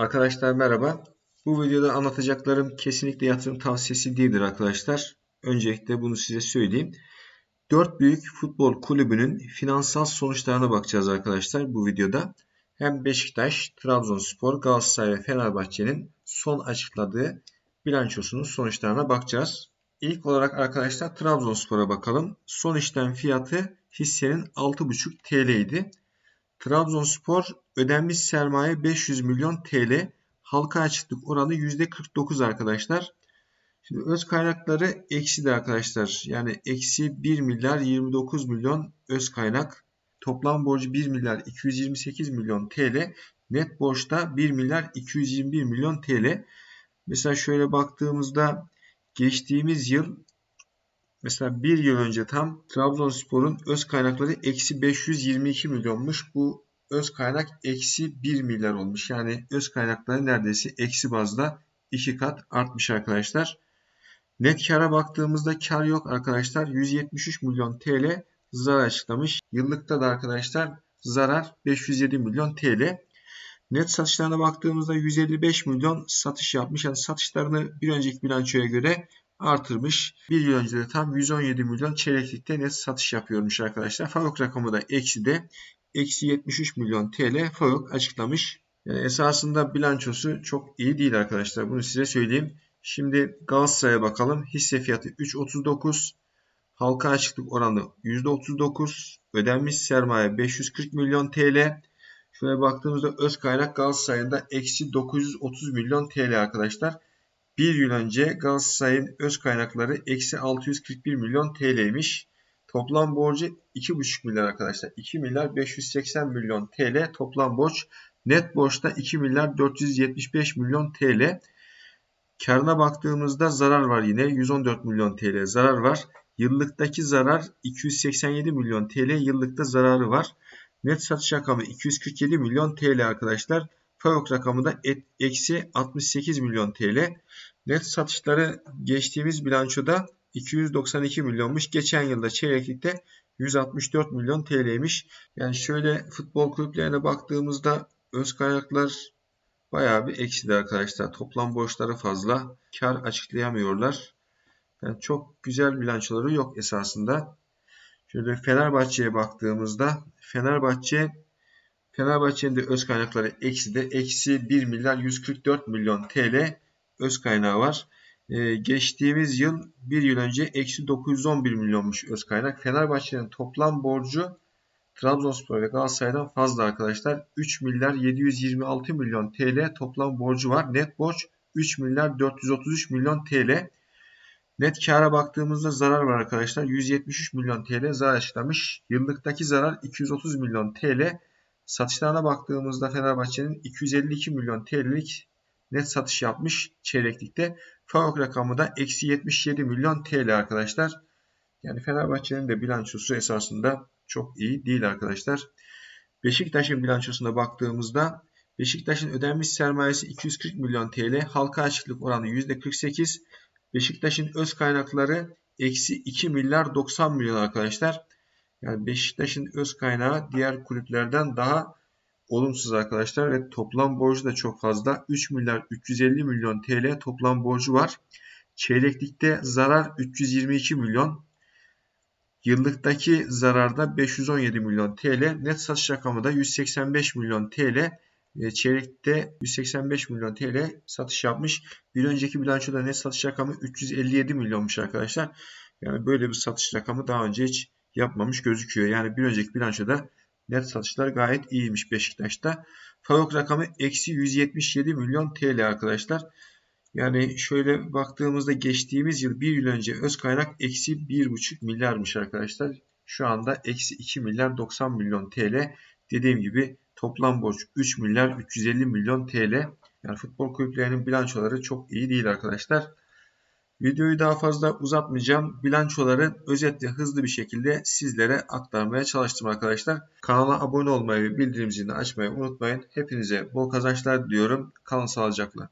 Arkadaşlar merhaba. Bu videoda anlatacaklarım kesinlikle yatırım tavsiyesi değildir arkadaşlar. Öncelikle bunu size söyleyeyim. 4 büyük futbol kulübünün finansal sonuçlarına bakacağız arkadaşlar bu videoda. Hem Beşiktaş, Trabzonspor, Galatasaray ve Fenerbahçe'nin son açıkladığı bilançosunun sonuçlarına bakacağız. İlk olarak arkadaşlar Trabzonspor'a bakalım. Son işlem fiyatı hissenin 6,5 TL idi. Trabzonspor ödenmiş sermaye 500 milyon TL. Halka açıklık oranı %49 arkadaşlar. Şimdi öz kaynakları eksi de arkadaşlar. Yani eksi 1 milyar 29 milyon öz kaynak. Toplam borcu 1 milyar 228 milyon TL. Net borçta 1 milyar 221 milyon TL. Mesela şöyle baktığımızda geçtiğimiz yıl Mesela bir yıl önce tam Trabzonspor'un öz kaynakları eksi 522 milyonmuş. Bu öz kaynak eksi 1 milyar olmuş. Yani öz kaynakları neredeyse eksi bazda 2 kat artmış arkadaşlar. Net kara baktığımızda kar yok arkadaşlar. 173 milyon TL zarar açıklamış. Yıllıkta da arkadaşlar zarar 507 milyon TL. Net satışlarına baktığımızda 155 milyon satış yapmış. Yani satışlarını bir önceki bilançoya göre artırmış. Bir yıl önce de tam 117 milyon çeyreklikte net satış yapıyormuş arkadaşlar. Farok rakamı da eksi de eksi 73 milyon TL Farok açıklamış. Yani esasında bilançosu çok iyi değil arkadaşlar. Bunu size söyleyeyim. Şimdi Galatasaray'a bakalım. Hisse fiyatı 3.39. Halka açıklık oranı %39. Ödenmiş sermaye 540 milyon TL. Şöyle baktığımızda öz kaynak Galatasaray'ın da eksi 930 milyon TL arkadaşlar. Bir yıl önce Galatasaray'ın öz kaynakları eksi 641 milyon TL'ymiş. Toplam borcu 2,5 milyar arkadaşlar. 2 milyar 580 milyon TL toplam borç. Net borçta 2 milyar 475 milyon TL. Karına baktığımızda zarar var yine. 114 milyon TL zarar var. Yıllıktaki zarar 287 milyon TL yıllıkta zararı var. Net satış rakamı 247 milyon TL arkadaşlar. FAVÖK rakamı da eksi 68 milyon TL. Net satışları geçtiğimiz bilançoda 292 milyonmuş. Geçen yılda çeyreklikte 164 milyon TL'ymiş. Yani şöyle futbol kulüplerine baktığımızda öz kaynaklar bayağı bir eksidi arkadaşlar. Toplam borçları fazla. Kar açıklayamıyorlar. Yani çok güzel bilançoları yok esasında. Şöyle Fenerbahçe'ye baktığımızda Fenerbahçe Fenerbahçe'nin de öz kaynakları eksi de eksi 1 milyar 144 milyon TL öz kaynağı var. Ee, geçtiğimiz yıl bir yıl önce eksi 911 milyonmuş öz kaynak. Fenerbahçe'nin toplam borcu Trabzonspor ve Galatasaray'dan fazla arkadaşlar. 3 milyar 726 milyon TL toplam borcu var. Net borç 3 milyar 433 milyon TL. Net kâra baktığımızda zarar var arkadaşlar. 173 milyon TL zarar açıklamış. Yıllıktaki zarar 230 milyon TL. Satışlarına baktığımızda Fenerbahçe'nin 252 milyon TL'lik net satış yapmış çeyreklikte. FAVÖK rakamı da eksi 77 milyon TL arkadaşlar. Yani Fenerbahçe'nin de bilançosu esasında çok iyi değil arkadaşlar. Beşiktaş'ın bilançosuna baktığımızda Beşiktaş'ın ödenmiş sermayesi 240 milyon TL. Halka açıklık oranı %48. Beşiktaş'ın öz kaynakları eksi 2 milyar 90 milyon arkadaşlar. Yani Beşiktaş'ın öz kaynağı diğer kulüplerden daha olumsuz arkadaşlar ve toplam borcu da çok fazla. 3 milyar 350 milyon TL toplam borcu var. Çeyreklikte zarar 322 milyon. Yıllıktaki zararda 517 milyon TL. Net satış rakamı da 185 milyon TL. Çeyrekte 185 milyon TL satış yapmış. Bir önceki bilançoda net satış rakamı 357 milyonmuş arkadaşlar. Yani böyle bir satış rakamı daha önce hiç yapmamış gözüküyor. Yani bir önceki bilançoda net satışlar gayet iyiymiş Beşiktaş'ta. FAVÖK rakamı eksi 177 milyon TL arkadaşlar. Yani şöyle baktığımızda geçtiğimiz yıl bir yıl önce öz kaynak eksi 1,5 milyarmış arkadaşlar. Şu anda eksi 2 milyar 90 milyon TL. Dediğim gibi toplam borç 3 milyar 350 milyon TL. Yani futbol kulüplerinin bilançoları çok iyi değil arkadaşlar. Videoyu daha fazla uzatmayacağım. Bilançoları özetle hızlı bir şekilde sizlere aktarmaya çalıştım arkadaşlar. Kanala abone olmayı ve bildirim zilini açmayı unutmayın. Hepinize bol kazançlar diliyorum. Kalın sağlıcakla.